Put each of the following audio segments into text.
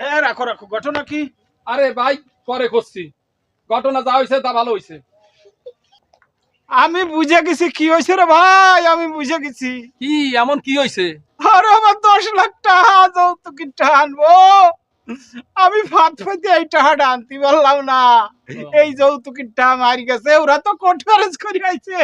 এ রাখো রাখো ঘটনা কি? আরে ভাই পরে করছি। ঘটনা যা হয়েছে তা ভালো হয়েছে আমি বুঝে গেছি কি হয়েছে রে ভাই? আমি বুঝে গেছি। কি এমন কি হয়েছে আরে আমার দশ লাখ টাকা যৌতুকের টাকা আনব। আমি ফাঁদ ফাঁতে এই টাকাটা আনতে পারলাম না। এই যৌতুকের টাকা মারি গেছে ওরা তো কোট খরচ করে আইছে।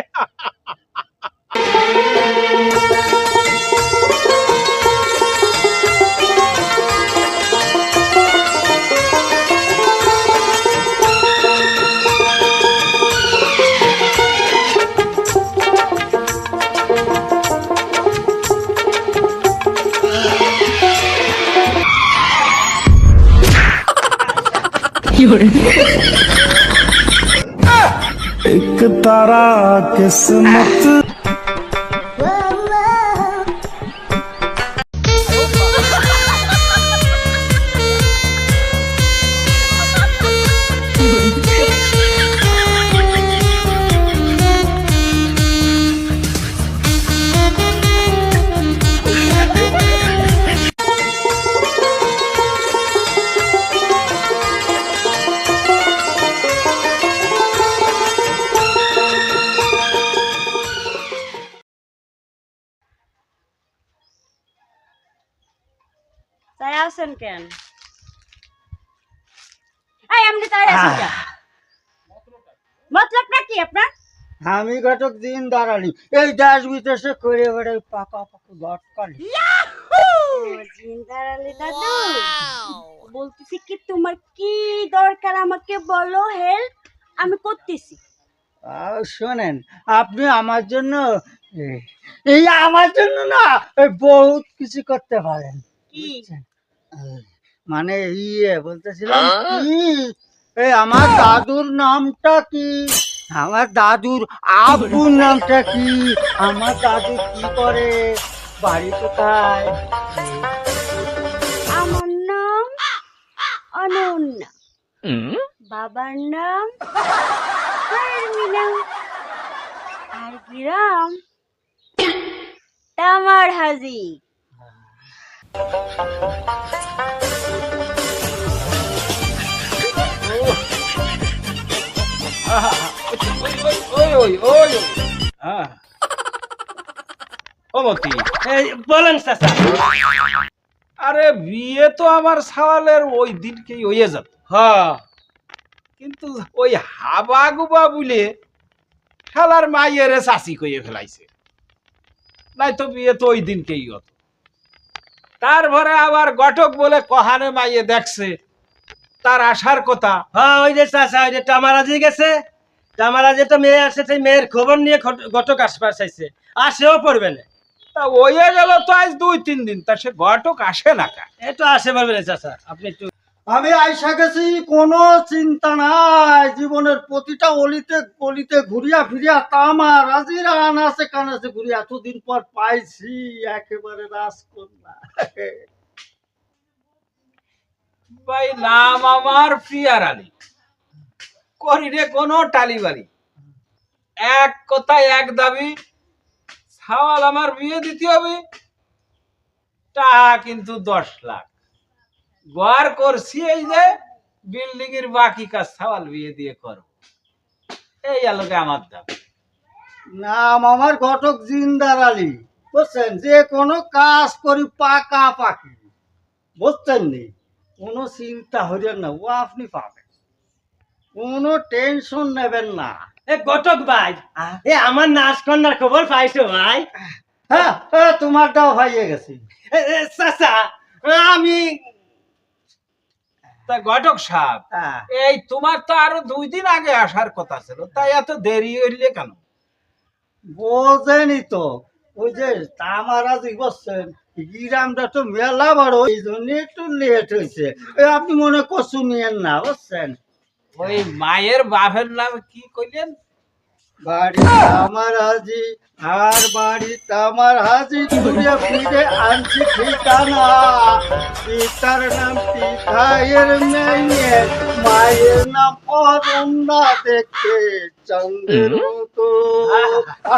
एक तारा किस्मत মতলবটা কি আপনার? আমি ঘটক দিন দাঁড়ালি। এই দেশ বিদেশে করে বেড়াই পাকা পাকা বলতেছি কি তোমার কি দরকার আমাকে বলো হেল্প আমি করতেছি। আহ, শোনেন আপনি আমার জন্য এই আমার জন্য না বহুত কিছু করতে পারেন। কি? মানে ইয়ে বলতেছিলাম এই আমার দাদুর নামটা কি? আমার দাদুর আব্বুর নামটা কি? আমার দাদু কি করে? বাড়ি কোথায়? আমার নাম অনন্যা। বাবার নাম আর গ্রাম তামার হাজি। বলেন আরে, বিয়ে তো আমার ওই দিনকেই হ্যাঁ কিন্তু ওই হাবা গুবা বলে খেলার মাইয়ের চাষি কইয়ে ফেলাইছে। নাই তো বিয়ে তো ওই দিনকেই হতো। তারপরে আবার গটক বলে কহানে মাইয়ে দেখছে। তার আসার কথা। হ্যাঁ ওই যে চাচা ওই যে টামারাজি গেছে টামারাজি তো মেয়ে আসে সেই মেয়ের খবর নিয়ে ঘট- ঘটক আসবার চাইছে। আসেও পড়বে না। তা ওয়ে গেল তো আজ দুই তিন দিন তা সে আসে না কা একটু আসে পারবে না চাচা আপনি একটু আমি আইসা গেছি কোনো চিন্তা নাই। জীবনের প্রতিটা অলিতে গলিতে ঘুরিয়া ফিরিয়া তামা রাজিরা আনাসে কানাসে ঘুরি এতদিন পর পাইছি একেবারে রাজকন্যা। ভাই, নাম আমার প্রিয়ার আলী। করি রে কোনো টালিবাড়ি এক কথায় এক দাবি সাওয়াল আমার বিয়ে দিতে হবে। টাকা কিন্তু দশ লাখ। গোয়ার করছি এই যে বিল্ডিং এর বাকি কাজ সাওয়াল বিয়ে দিয়ে করো এই আলোকে আমার দাবি। নাম আমার ঘটক জিন্দার আলী। বুঝছেন? যে কোনো কাজ করি পাকা পাকি। বুঝছেন নি? কোনো চিন্তা হইলেন না ও আপনি পাবেন। কোনো টেনশন নেবেন না। এ ঘটক ভাই এ আমার নাচ কন্যার খবর পাইছো ভাই? হ্যাঁ তোমারটাও ভাইয়ে গেছি। চাচা আমি তা ঘটক সাহেব এই তোমার তো আরও দুই দিন আগে আসার কথা ছিল তাই এত দেরি হইলে কেন? বোঝেনি তো ওই যে তামারাজি বসছেন গ্রামটা তো মেলা বড়, এই জন্য একটু লেট হয়েছে। আপনি মনে নিয়েন না, বুঝছেন? ওই মায়ের বাপের নাম কি কইলেন? বাড়ি আমার হাজি আর বাড়ি আমার হাজি ঘুরে ফিরে আনছি ঠিকানা। পিতার নাম পিঠাইয়ের মেয়ে মায়ের নাম অরণ্যা দেখতে চন্দ্রের মতো।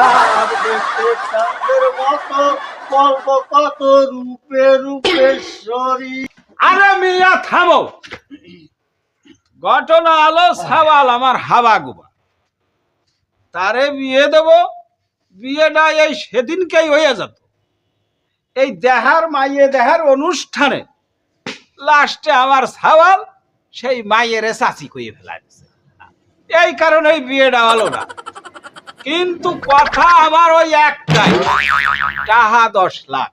আর দেখতে চন্দ্রের মতো বলব কত রূপে রূপেশ্বরী। আরে মিয়া থামো। ঘটনা আলো সাওয়াল আমার হাওয়া গুবা। তারে বিয়ে দেব বিয়েটা এই সেদিনকেই হয়ে যেত। এই দেহার মাইয়ে দেহার অনুষ্ঠানে লাস্টে আমার সাওয়াল সেই মায়ের চাচি কইয়ে দিছে। এই কারণে বিয়েটা হলো না। কিন্তু কথা আমার ওই একটাই টাহা দশ লাখ।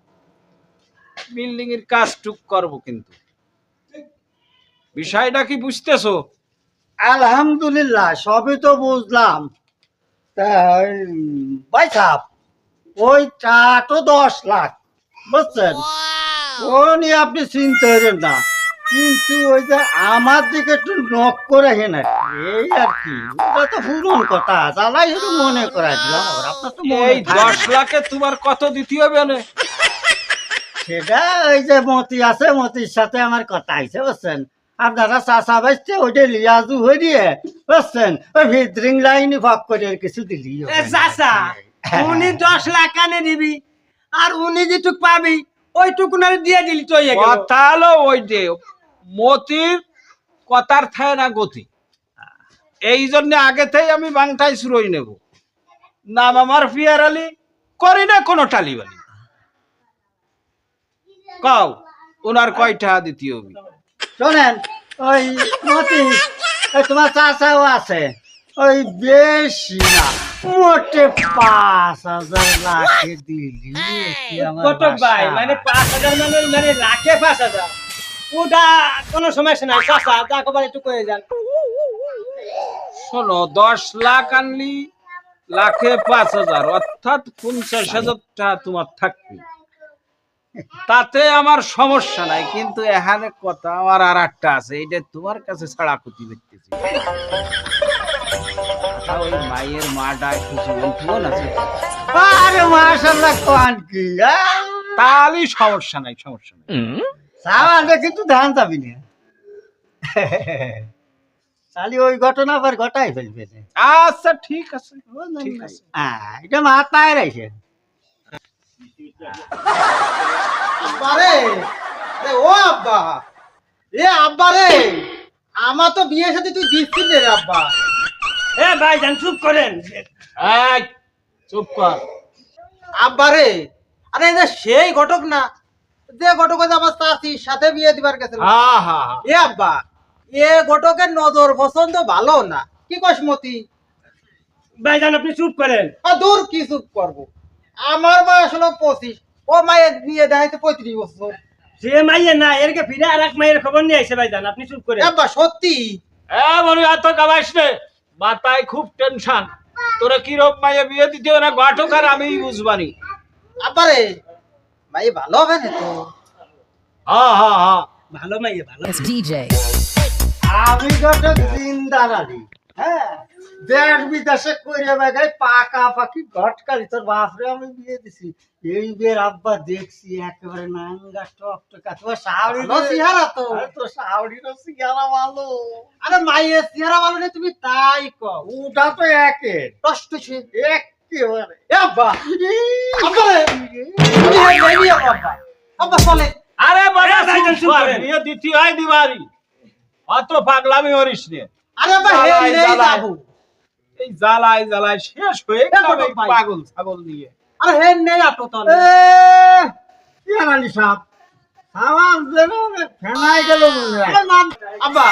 বিল্ডিং এর কাজ টুক করব কিন্তু। বিষয়টা কি বুঝতেছো? আলহামদুলিল্লাহ, সবই তো বুঝলাম। তা ভাই সাহেব ওই চা তো দশ লাখ বুঝছেন? ও নিয়ে আপনি চিন্তা করেন না। কিন্তু ওই যে আমার দিকে একটু নক করে হেন এই আর কি ওটা তো পুরন কথা জ্বালাই একটু মনে করাই দিলাম আবার আপনার তো এই থাকে। দশ লাখে তোমার কত দিতে হবে না সেটা ওই যে মতি আছে মতির সাথে আমার কথা হয়েছে বুঝছেন? আপনারা চাষা বাঁচতে ওইটা লিয়াজু হয়ে দিয়ে বুঝছেন? ওই ভিতরিং লাইনে ভাগ করে কিছু দিলি এ চাচা উনি দশ লাখ কানে দিবি আর উনি যেটুক পাবি ওইটুকু না দিয়ে দিলি তো কথা হলো ওই যে মতির কথার থায় না গতি। এই জন্য আগে থেকে আমি বাংটাই শুরুই নেব। নাম আমার ফিয়ার আলী করি না কোনো টালিবালি। কাও ওনার কয়টা দ্বিতীয় শোনেন ওই মতি ওই তোমার চাষাও আছে। ওই বেশি না মোটে পাঁচ হাজার লাখে দিলি। কত ভাই মানে পাঁচ হাজার মানে মানে লাখে পাঁচ হাজার। ওটা কোনো সমস্যা নাই চাচা তা কবার একটু করে যান। শোনো দশ লাখ আনলি লাখে পাঁচ হাজার অর্থাৎ পঞ্চাশ হাজার টাকা তোমার থাকবে। তাতে আমার সমস্যা নাই কিন্তু এখানে কথা আমার আর একটা আছে এটা তোমার কাছে ছাড়া ক্ষতি দেখতেছি ওই মায়ের মাটা একটু জীবন জীবন আছে আরে মাশাল্লাহ কোয়ান কি আহ! তাহলেই সমস্যা নাই সমস্যা নাই। সামান্য কিন্তু ধান যাবি না। তাহলে ওই ঘটনা আবার ঘটাই ফেলবে আচ্ছা ঠিক আছে ঠিক আছে। এটা মাথায় রাখে আব্বারে। ও আব্বা। এ আব্বা রে আমার তো বিয়ের সাথে তুই দিচ্ছিস রে আব্বা। এ ভাই যান চুপ করেন। এই, চুপ কর। আব্বা রে আরে এটা সেই ঘটক না। যে ঘটক যে আমার চাষির সাথে বিয়ে দিবার গেছিল হা হা হা। এ আব্বা এ ঘটকের নজর পছন্দ ভালো না। কি কস মতি? ভাই যান আপনি চুপ করেন। দূর কি চুপ করব? আমার বয়স হলো পঁচিশ। ও মায়ের বিয়ে দেখাইছে পঁয়ত্রিশ বছর। সে মাইয়ে না এরকে ফিরে আর এক মাইয়ের খবর নিয়ে আইসে ভাই আপনি চুপ করেন এ আব্বা সত্যি? এ মনে এত গাবাইস রে মাথায় খুব টেনশন। তোরা কি রোগ মাইয়া বিয়ে দিতে না? ঘটক আর আমি বুঝবানি আব্বা রে ভাই ভালো হবে না তো? হা হা হা। ভালো মাইয়ে ভালো। DJ. আমি আলী হ্যাঁ? দেশ বিদেশে করে বেগাই পাকা পাকি ঘটকালি। তোর বাপরে আমি বিয়ে দিছি। এই বের আব্বা দেখছি একেবারে নাঙ্গা টক টকা। তোর শাওড়ি চেহারা তো। তোর চেহারা ভালো। আরে চেহারা ভালো নেই তুমি তাই ওটা তো একের কষ্ট একেবারে। এ আব্বা। আব্বা বেবি আব্বা। আব্বা চলে। আরে বাবা করেন। বিয়ে দিতে হয় দিবারি। অত পাগলামি করিস নে। আরে আব্বা হে নেই। যাব এই জ্বালায় জ্বালায় শেষ হয়ে গেল। পাগল ছাগল নিয়ে। আরে হে নেই আটো এ ইয়ার আলী সাহেব আমার যেন ফেনাই গেল আব্বা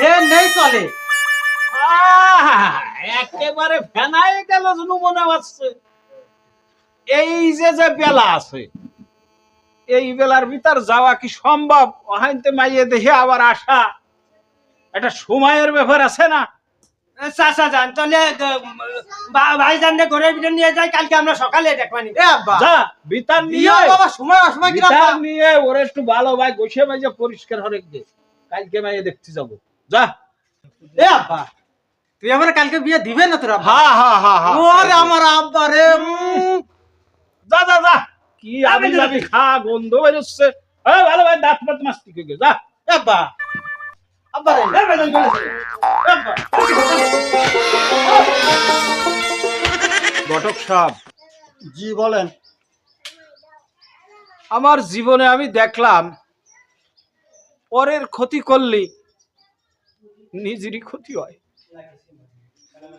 হে নেই চলে। একেবারে ফেনাই গেল যেন মনে হচ্ছে। এই যে যে বেলা আছে এই বেলার ভিতর যাওয়া কি সম্ভব? ওহাইতে মাইয়ে দেখে আবার আসা। একটা সময়ের ব্যাপার আছে না? চাচা যান তাহলে ভাই ঘরের ভিতরে নিয়ে যাই কালকে আমরা সকালে দেখবানি যা বিতার নিয়ে নিয়ে বাবা সময় অসময় কি বিতার নিয়ে ওর একটু ভালো ভাই গোছে মাইজে পরিষ্কার হরে দে কালকে মাইয়ে দেখতে যাব। যা। এ আব্বা তুই আমার কালকে বিয়ে দিবে না তোর ওরে আমার আব্বা রে যা যা যা। কি আমি যাবি খা গন্ধ বেরোচ্ছে। ভালো ভাই দাঁত মাত মাস্তি কে যা। এ আব্বা। আব্বা ঘটক সাহেব জি বলেন। আমার জীবনে আমি দেখলাম পরের ক্ষতি করলে নিজেরই ক্ষতি হয়।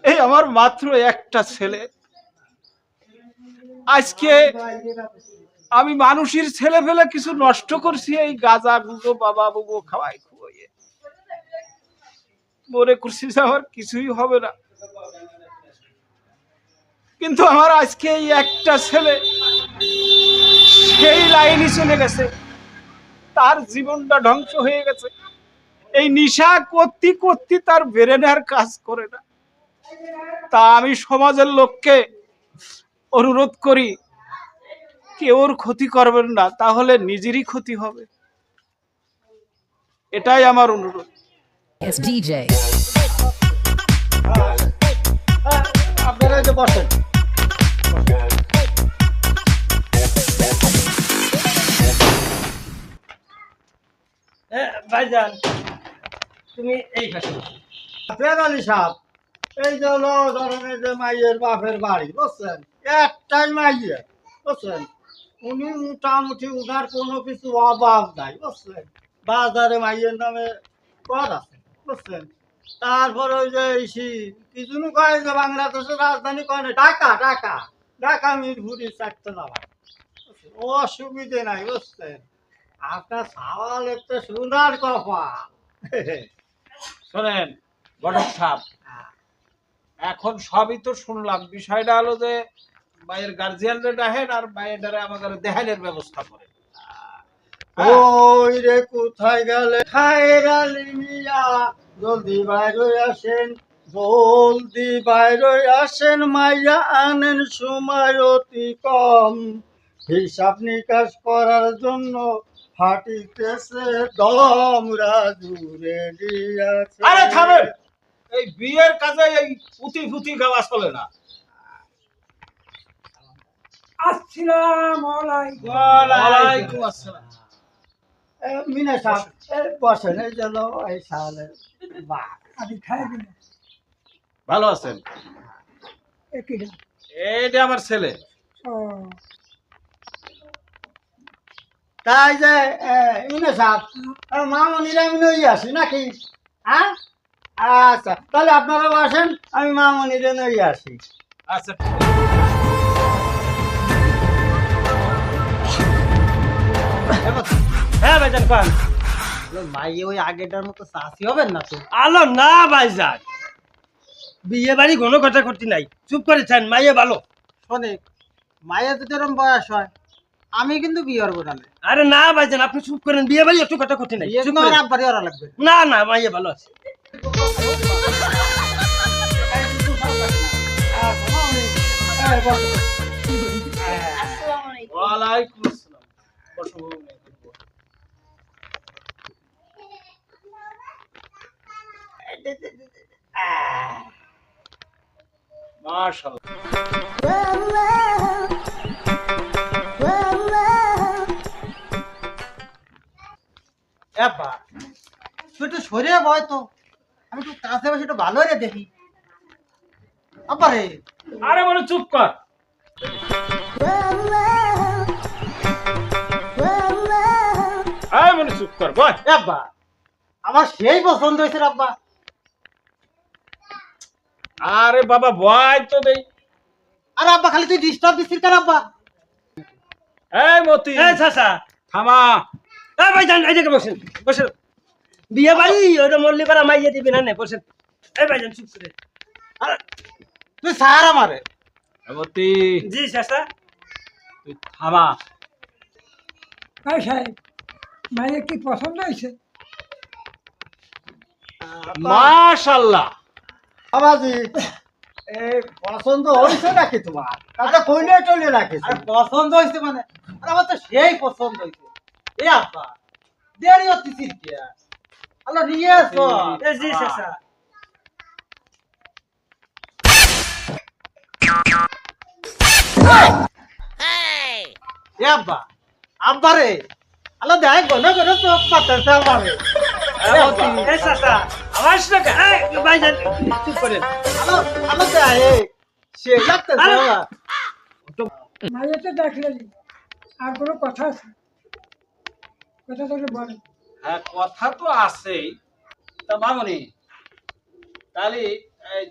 এই আমার মাত্র একটা ছেলে। আজকে আমি মানুষের ছেলে ফেলে কিছু নষ্ট করছি এই গাজা গুজো বাবা বুবো খাওয়াই মনে করছি যে আমার কিছুই হবে না। কিন্তু আমার আজকে এই একটা ছেলে, সেই লাইনে চলে গেছে। তার জীবনটা ধ্বংস হয়ে গেছে। এই নিশা করতে করতে তার ব্রেনের কাজ করে না। তা আমি সমাজের লোককে অনুরোধ করি কেউর ক্ষতি করবেন না, তাহলে নিজেরই ক্ষতি হবে। এটাই আমার অনুরোধ। It's DJ. আপনারা এই যে বসেন ভাইজান তুমি এই ফের আলী সাহেব এই যে হলো যে মাইয়ের বাপের বাড়ি বুঝছেন? একটাই মাইয়ে বুঝছেন? উনি মোটামুটি উনার কোনো কিছু অভাব নাই বুঝছেন? বাজারে মাইয়ের নামে কর আছে। বুঝছেন তারপর ওই যে কি যেন কয় যে বাংলাদেশের রাজধানী কয় না ঢাকা ঢাকা। ঢাকা মিরপুরি চারটে যাওয়া অসুবিধে নাই বুঝছেন? আপনার সাওয়াল একটা সুন্দর কপা শোনেন ঘটক সাহেব। এখন সবই তো শুনলাম। বিষয়টা হলো যে মায়ের গার্জিয়ানরে ডাহেন আর মায়ের দ্বারা আমাদের দেহানের ব্যবস্থা করে ওই রে কোথায় গেলে? খায়ের আলী মিয়া জলদি বাইরে আসেন। জলদি বাইরে আসেন মাইয়া আনেন সময় অতি কম হিসাব নিকাশ করার জন্য ফাটিতেছে দম রাজু রেডি আছে আরে থামেন! এই বিয়ের কাজে এই পুতি পুতি গাওয়া চলে না। ওয়ালাইকুম আসসালাম। এ, মিনা সাহেব এ, বসেন এই জন্য এই সালে বাহ ভালো আছেন? এটা আমার ছেলে। তাই যে ইনে সাহেব মামনির আমি নই আসি নাকি? হ্যাঁ? আচ্ছা তাহলে আপনারা বসেন আমি মামনির নই আসি। আচ্ছা। ঠিক আছে। হ্যাঁ ভাইজান পান মাইয়ে ওই আগেটার মতো চাষি হবেন না তো? আলো না ভাইজান। বিয়ে বাড়ি কোনো কথা করতে নাই। চুপ করে চান মাইয়ে ভালো। শোনে মায়ের যদি এরকম বয়স হয় আমি কিন্তু বিয়ে করব তাহলে। আরে না ভাইজান আপনি চুপ করেন বিয়ে বাড়ি একটু কথা করতে নাই। না। না মাইয়ে ভালো আছে। আসসালামু আলাইকুম। ওয়ালাইকুম আসসালাম বসো, বসো। মাশাআল্লাহ আব্বা তুই একটু বয় তো। আমি একটু কাছে বসে একটু ভালো রে দেখি। আব্বা রে। আরে বলে চুপ কর। বলে চুপ কর বল। আব্বা আমার সেই পছন্দ হয়েছে আব্বা। আরে বাবা ভয় তো দেই আরে আব্বা খালি তুই ডিস্টার্ব দিচ্ছিস কেন আব্বা? এই মতি এই চাচা। থামা। এই ভাইজান এই দিকে বসেন বসেন। বিয়ে বাড়ি ওটা মল্লি করা মাইয়ে দিবি না নে, বসেন। এই ভাইজান চুপ করে। আরে, তুই সার আমারে। এই মতি। জি চাচা। তুই থামা। ভাই সাহেব মায়ের কি পছন্দ হয়েছে? মাশাআল্লাহ এই পছন্দ হয়েছে নাকি তোমার? তাতে পছন্দ হয়েছে মানে? আমার তো সেই পছন্দ হয়েছে। এ আব্বা দেরি হচ্ছে আল্লাহ নিয়ে চাচা আব্বা রে আল্লাহ দেখ গো না করে চোখ পাতাছে আমারে। কোনো কথা আছে কথা তো আছেই। তা মামনি তাহলে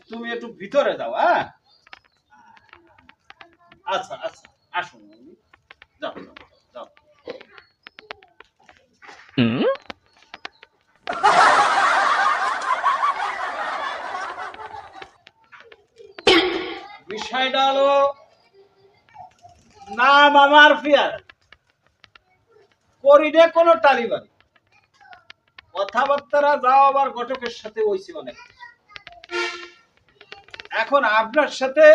তুমি একটু ভিতরে যাও হ্যাঁ? আচ্ছা আচ্ছা আসুন। যাও যাও, যাও। বিষয়টা হলো, নাম আমার ফিয়ার। কোনো কথাবার্তারা যাও আবার ঘটকের সাথে অনেক। এখন আপনার সাথে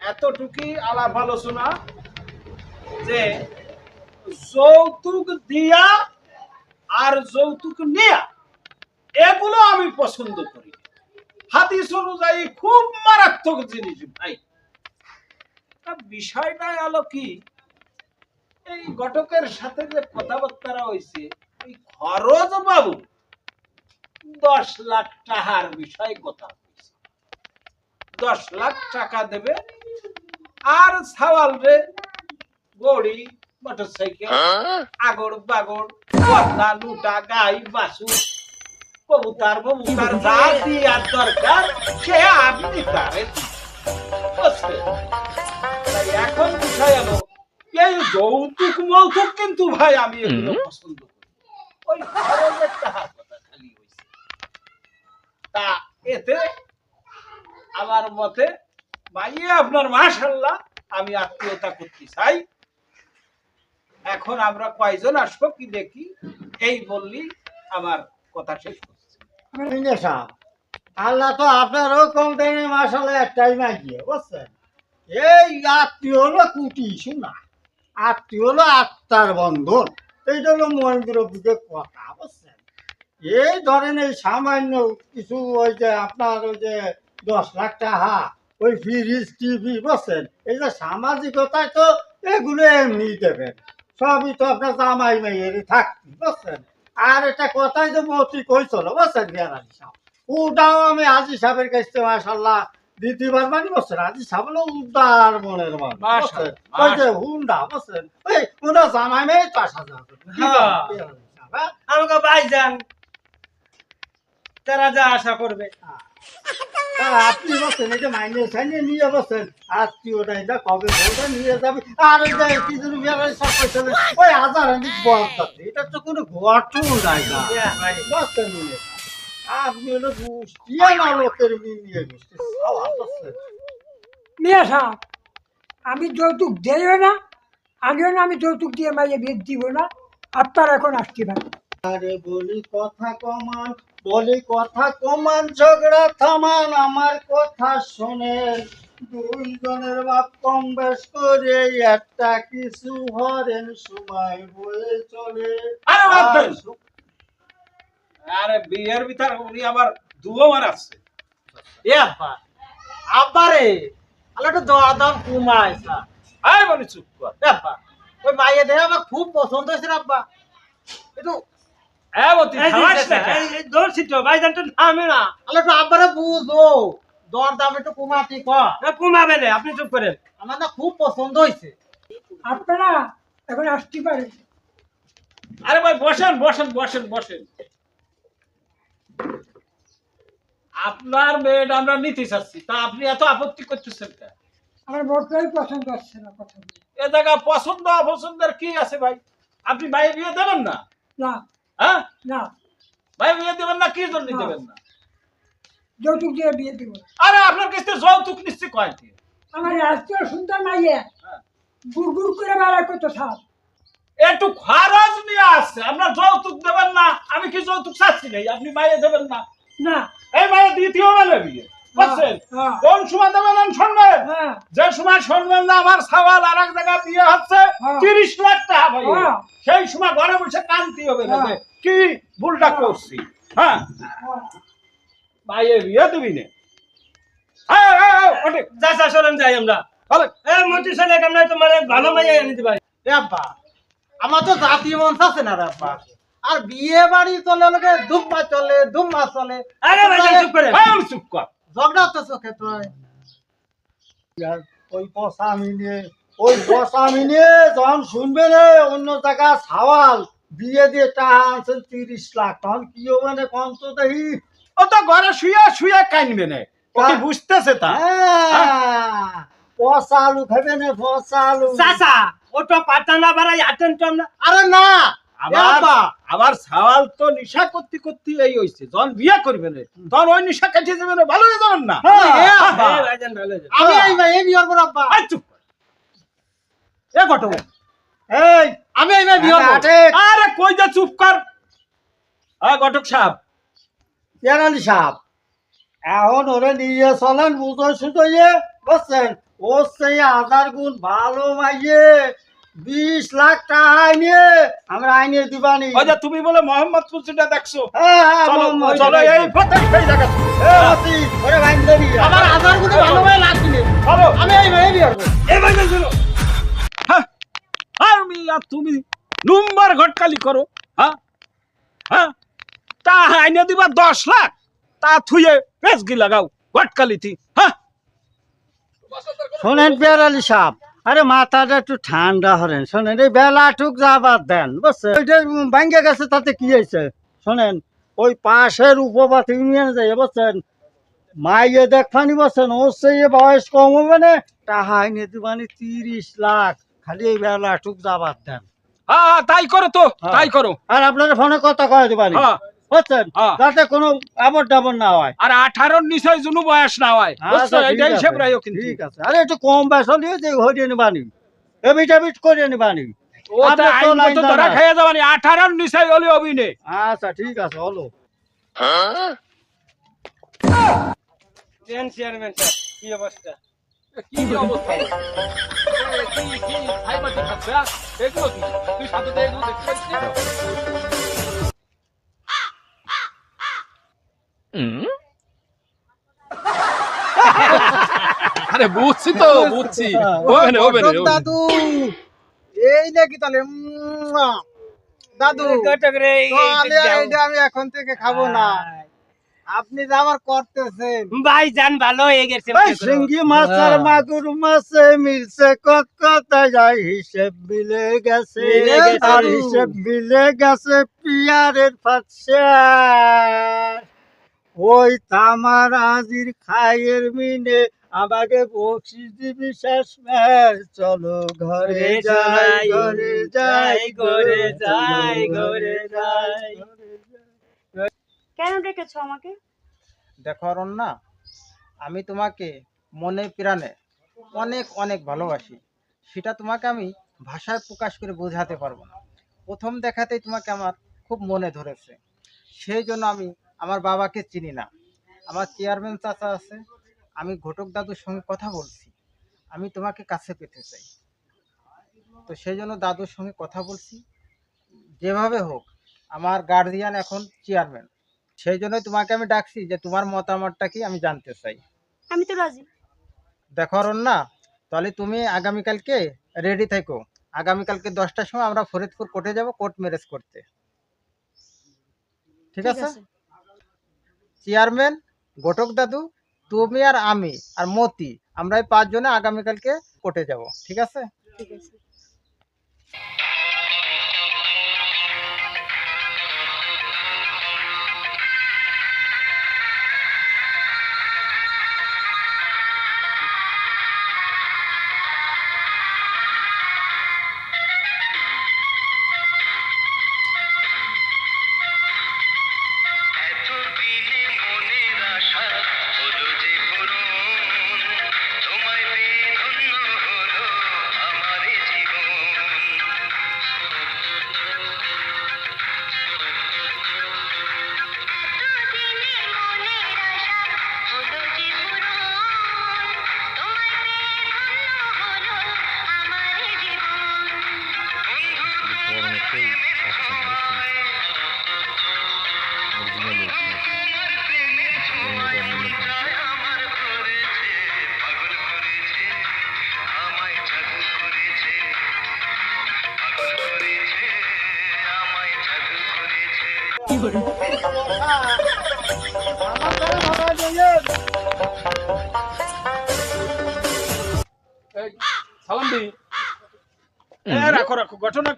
এতটুকুই আলাপ আলোচনা যে যৌতুক দিয়া আর যৌতুক নেয়া, এগুলো আমি পছন্দ করি। হাদিস অনুযায়ী খুব মারাত্মক জিনিস ভাই। বিষয়টা হলো কি, এই ঘটকের সাথে যে কথাবার্তা হয়েছে ওই খরচ বাবু দশ লাখ টাকার বিষয় কথা দশ লাখ টাকা দেবে, আর সাওয়াল রে গড়ি মোটর সাইকেল আগড় বাগড় বদলা লুটা গাই বাসু কবুতার ববুতার যা দিয়ার দরকার সে আপনি তারে এখন বিষয় হলো এই যৌতুক মৌতুক কিন্তু ভাই আমি এগুলো পছন্দ করি। ওই খরচের টাকার কথা খালি হয়েছে তা এতে আমার মতে মাইয়ে আপনার মাশাল্লাহ আমি আত্মীয়তা করতে চাই। এখন আমরা কয়জন আসব কি দেখি? এই বললি আমার কথা শেষ করছি। আল্লাহ তো আপনারও কম দেয়নি মাসালে একটাই মাগিয়ে বুঝছেন? এই আত্মীয় হলো কুটি, শোনা? আত্মীয় হলো আত্মার বন্ধন, এইটা হলো মহেন্দ্র বুঝে কথা, বুঝছেন? এই ধরেন এই সামান্য কিছু ওই যে আপনার ওই যে দশ লাখ টাকা, ওই ফ্রিজ টিভি বুঝছেন? এই যে সামাজিকতায় তো এগুলো এমনি দেবেন। সবই তো আপনার জামাই মেয়েরই থাকতি বুঝছেন? আর এটা কথাই তো মতি কইছিল বুঝছেন বিয়ারানি সাহেব? ওটাও আমি আজি সাহেবের কাছে মাসাল্লাহ দ্বিতীয়বার মানি বসছেন আজি সাহেব হলো উদার মনের মানুষ ওই যে হুন্ডা বুঝছেন? ওই ওটা জামাই মেয়ে তো আসা যাবে হ্যাঁ। হ্যাঁ? আমাকে ভাই যান তারা যা আশা করবে। তা নিয়ে আমি যৌতুক দেইও না আমিও না আমি যৌতুক দিয়ে মাইয়ে বিয়ে দিব না আপনার এখন আসতে পারে আরে বলি কথা কমান বলি কথা কমান ঝগড়া থামান আমার কথা দুইজনের বাপ কম বেশ করে একটা কিছু হরেন সময় বয়ে চলে। আরে বিয়ের ভিতর উনি আবার দুও মারাচ্ছে। এ আব্বা আব্বা রে একটু দর দাম কমায় স্যার আয় বলি চুপ কর। আব্বা ওই মাইয়া দেখে আমার খুব পছন্দ হয়েছে আব্বা। একটু আপনি চুপ করেন। আমার না খুব পছন্দ হয়েছে। আপনারা এখন আসতে পারেন। আরে ভাই বসেন বসেন বসেন বসেন। আপনার মেয়েটা আমরা নিতে চাচ্ছি তা আপনি এত আপত্তি করতেছেন কেন? আমার মোটরাই পছন্দ হচ্ছে না কথা এ জায়গা পছন্দ অপছন্দের কি আছে ভাই? আপনি ভাই বিয়ে দেবেন না? না। হ্যাঁ? না। ভাই বিয়ে দেবেন না কি জন্য দেবেন না? যৌতুক দিয়ে বিয়ে দিব। আরে আপনার কাছে যৌতুক নিশ্চয় কয়টি? আমার আজকেও সুন্দর মাইয়ে। হ্যাঁ। গুড় গুড় করে বেড়ায় কত সাপ। একটু খরচ নিয়ে আসছে। আপনার যৌতুক দেবেন না আমি কি যৌতুক চাচ্ছি নাই আপনি মাইয়ে দেবেন না? না। এই মাইয়ে দ্বিতীয় মানে বিয়ে। বুঝছেন হ্যাঁ। কোন সময় দেবেন শুনবেন হ্যাঁ। যে সময় শুনবেন না আমার সওয়াল আর এক জায়গায় বিয়ে হচ্ছে হ্যাঁ। তিরিশ লাখ টাকা ভাই। সেই সময় ঘরে বসে কান্তি হবে না। কি ভুলটা করছি? হ্যাঁ। মাইয়ে বিয়ে দিবি না। ওঠে। যা যা চলেন যাই আমরা। মন্ত্রী ছেলে কেমন তোমার? ভালো মাইয়া এনে দিবা এ আমার তো মঞ্চ আছে না আর বিয়ে বাড়ি চলে লোকে ধুমা চলে ধুমা চলে। আরে ভাই চুপ করেন হ্যাঁ, চুপ কর। ঝগড়া তো চোখে ওই বসা মিলিয়ে ওই বসা মিলিয়ে যখন শুনবে অন্য জায়গা সাওয়াল বিয়ে দিয়ে টাকা আনছেন তিরিশ লাখ তখন কি মানে কম তো দেখি। ও তো ঘরে শুয়ে শুয়ে কানবে না। ও বুঝতেছে তা? হ্যাঁ, আলু খাবে না পচা আলু চাচা ওটা পাতা না বাড়াই আটেন না আরে না আবার আবার সওয়াল তো নিশা করতে করতে এই হইছে। যখন বিয়ে করবে তখন ওই নিশা কাটিয়ে যাবে ভালো হয়ে যাবেন না। এ আব্বা, এ ভাইজান ভালো হয়েছে। আমি এই ভাই এই বিয়ে করব আব্বা। চুপ কর। এ ঘটক। এই আমি এই ভাই বিয়ে আরে কই যা চুপ কর। আ ঘটক সাহেব। কেরালি সাপ এখন ওরে নিয়ে চলেন বুঝো শুধু ইয়ে বুঝছেন? ও সেই হাজার গুণ ভালো মাইয়ে বিশ লাখ টাকা নিয়ে আমরা আইনে দিবানি। ওই যে তুমি বলে মোহাম্মদপুর দেখছ? হ্যাঁ, হ্যাঁ, চলো এই ফতে সেই জায়গা অতি, ওরে ভাই ধরি। আমার হাজার গুণে ভালো ভাই চলো। আমি এই ভাই এই বিয়ে করব এই ভাই। হ্যাঁ আর মি আর তুমি নম্বর ঘটকালি করো হ্যাঁ? হ্যাঁ? তা আইনে দিবা দশ লাখ তা থুয়ে পেঁচগি লাগাও ঘটকালিতি হ্যাঁ? শোনেন পেয়ারালি সাপ আরে মাথাটা একটু ঠান্ডা হরেন শোনেন এই বেলা টুক যাবার দেন বুঝছেন? ওইটা ভাঙ্গে গেছে তাতে কি হয়েছে? শোনেন ওই পাশের উপবাত ইউনিয়ন যাই বুঝছেন? মাইয়ে দেখফানি বসছেন ও সেই বয়স কম হবে না? টাহাই নিয়ে দিবানি তিরিশ লাখ। খালি এই বেলা টুক যাবার দেন। হ্যাঁ তাই করো তো তাই করো। আর আপনার ফোনে কথা কয়ে দিবানি? হ্যাঁ। বুঝছেন? হ্যাঁ। যাতে কোনো আবর ডাবর না হয়। আর আঠারোর নিচয় জুনু বয়স না হয়। আচ্ছা, হিসেব রাখো কিন্তু। ঠিক আছে। আরে একটু কম বয়স হলে যে হরিয়ে নিবানি। এবিট এবিট করে নিবানি আঠারোর নিচয় হলে অভিনয়। আচ্ছা ঠিক আছে হলো। চেন চেয়ারম্যান কি অবস্থা? কি অবস্থা? কি কি খাই মাটি? এগুলো কি? তুই সাথে দেখতে পাচ্ছিস না? আরে বুঝছি তো বুঝছি। হবে না হবে না দাদু এই নাকি তাহলে। দাদু ঘটক রে আমি এখন থেকে খাব না। আপনি যে আমার করতেছেন। ভাইজান ভালো হয়ে গেছে। ভাই সিঙ্গি মাছ আর মাগুর মাছে মিলছে কত কথা যায় হিসেব মিলে গেছে। আর হিসেব মিলে গেছে পিয়ারের পাচ্ছে ওই তামার আজির খাইয়ের মিনে আমাকে বকশিস দিবি শেষ মের চলো ঘরে যাই ঘরে যাই ঘরে যাই, ঘরে যাই। কেন ডেকেছো আমাকে? দেখো না আমি তোমাকে মনে প্রাণে অনেক অনেক ভালোবাসি। সেটা তোমাকে আমি ভাষায় প্রকাশ করে বোঝাতে পারব না। প্রথম দেখাতেই তোমাকে আমার খুব মনে ধরেছে। সেই জন্য আমি আমার বাবাকে চিনি না। আমার চেয়ারম্যান চাচা আছে আমি ঘটক দাদুর সঙ্গে কথা বলছি। আমি তোমাকে কাছে পেতে চাই। তো সেই জন্য দাদুর সঙ্গে কথা বলছি। যেভাবে হোক আমার গার্জিয়ান এখন চেয়ারম্যান সেই জন্যই তোমাকে আমি ডাকছি যে তোমার মতামতটা কি আমি জানতে চাই। আমি তো রাজি। দেখো না তাহলে তুমি আগামীকালকে রেডি থেকো। আগামীকালকে দশটার সময় আমরা ফরিদপুর কোর্টে যাব কোর্ট ম্যারেজ করতে। ঠিক আছে? চেয়ারম্যান ঘটক দাদু তুমি আর আমি আর মতি আমরা এই পাঁচজনে আগামীকালকে কোর্টে যাব, ঠিক আছে? ঠিক আছে।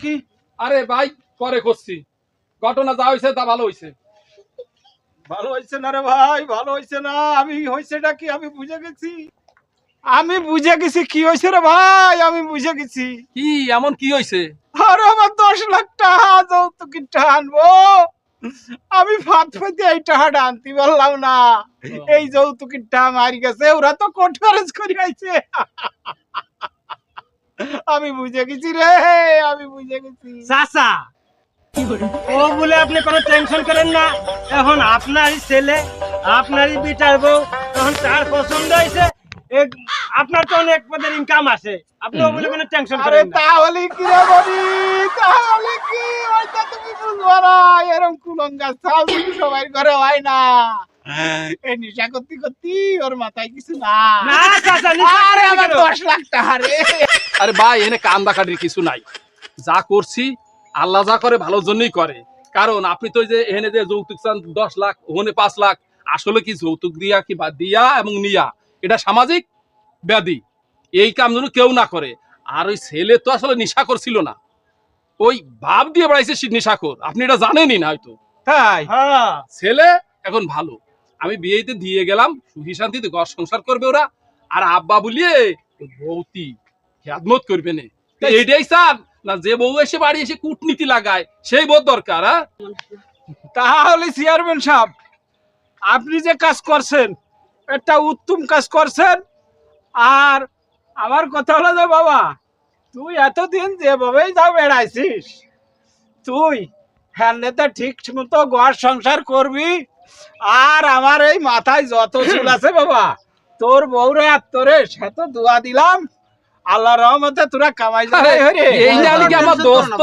কি? আরে ভাই পরে করছি। ঘটনা যা হয়েছে তা ভালো হয়েছে ভালো হয়েছে না রে ভাই? ভালো হয়েছে না। আমি হয়েছেটা কি? আমি বুঝে গেছি। আমি বুঝে গেছি কি হয়েছে রে ভাই? আমি বুঝে গেছি। কি? এমন কি হয়েছে আরে আমার দশ লাখ টাকা যৌতুকি আনব। আমি ফাঁদ ফাঁদে এই টাকাটা আনতে পারলাম না। এই যৌতুকির টাকা মারি গেছে। ওরা তো কোর্ট ম্যারেজ করে আইছে। আমি বুঝে গেছি রে আমি বুঝে গেছি। চাচা ও বলে আপনি কোনো টেনশন করেন না। এখন আপনারই ছেলে আপনারই বিটার বউ এখন তার পছন্দ হয়েছে। এক- আপনার তো অনেক পদের ইনকাম আছে আপনি ও বলে কোনো টেনশন করেন না। তাহলে কি রে বলি তাহলে কি? ওইটা তুমি বুঝব না। এরকম কুলঙ্গা চাল সবাই ঘরে হয় না। এই নিশা করতে করতে ওর মাথায় কিছু না। না চাচা আরে আমার কেন? দশ লাখ টাকা রে। আরে ভাই এনে কান্দা কাটির কিছু নাই। যা করছি আল্লাহ যা করে ভালোর জন্যই করে। কারণ আপনি তো যে এখানে যে যৌতুক চান দশ লাখ ওখানে পাঁচ লাখ আসলে কি যৌতুক দিয়া কি বাদ দিয়া এবং নিয়া? এটা সামাজিক ব্যাধি। এই কাম যেন কেউ না করে। আর ওই ছেলে তো আসলে নিশা করছিল না। ওই ভাব দিয়ে বেড়াইছে সে নিশাখোর। আপনি এটা জানেনই না হয়তো। তাই? হ্যাঁ। ছেলে এখন ভালো। আমি বিয়েতে দিয়ে গেলাম সুখী শান্তিতে ঘর সংসার করবে ওরা। আর আব্বা বলিয়ে বৌতি খেদমত করবে না। এইটাই স্যার না যে বউ এসে বাড়ি এসে কূটনীতি লাগায় সেই বউ দরকার হ্যাঁ? তাহলে চেয়ারম্যান সাহেব আপনি যে কাজ করছেন একটা উত্তম কাজ করছেন আর আমার কথা হলো যে বাবা তুই এতদিন যেভাবেই যা বেড়াইছিস তুই হ্যাঁ নেতা ঠিক মতো ঘর সংসার করবি আর আমার এই মাথায় যত চুল আছে বাবা তোর বউরে আর তোরে সে তো দোয়া দিলাম। আল্লাহ রহমতে তোরা কামাই যাবে হরে এই নালিকে আমার দোস্ত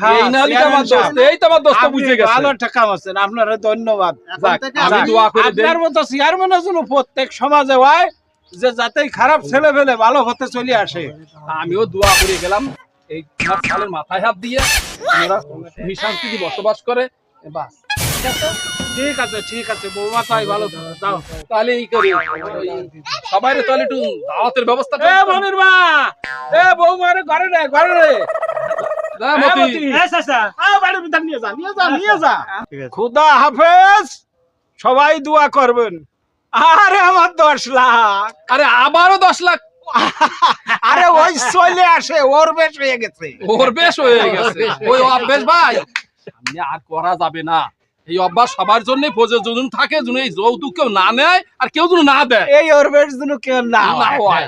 হ্যাঁ, এই নালিকে আমার দোস্ত এই তো আমার দোস্ত বুঝে গেছে। ভালো টাকা আছেন আপনার ধন্যবাদ। আমি দোয়া করে দেই আপনার মতো চেয়ারম্যানের জন্য প্রত্যেক সমাজে হয় যে যাতে খারাপ ছেলে ফেলে ভালো হতে চলে আসে। আমিও দোয়া করে গেলাম। এই আমার সালের মাথায় হাত দিয়ে শান্তিতে বসবাস করে। বাস। ঠিক আছে ঠিক আছে বৌমা তাই ভালো যাও তাহলে এই করি। সবাই তাহলে একটু দাওয়াতের ব্যবস্থা এ মনির মা! এ বৌমা রে ঘরে রে ঘরে রে মতি। মতি, চাচা আ, বাড়ির নিয়ে যা নিয়ে যা নিয়ে যা। খুদা হাফেজ সবাই দোয়া করবেন। আরে আমার দশ লাখ। আরে আবারও দশ লাখ। আরে ওই চলে আসে ওর বেশ হয়ে গেছে। ওর বেশ হয়ে গেছে। ওই অভ্যেস ভাই আর করা যাবে না। এই অভ্যাস সবার জন্য প্রযোজন থাকে যেন এই যৌতুক কেউ না নেয় আর কেউ যেন না দেয় এই ওর জন্য কেউ না। হয়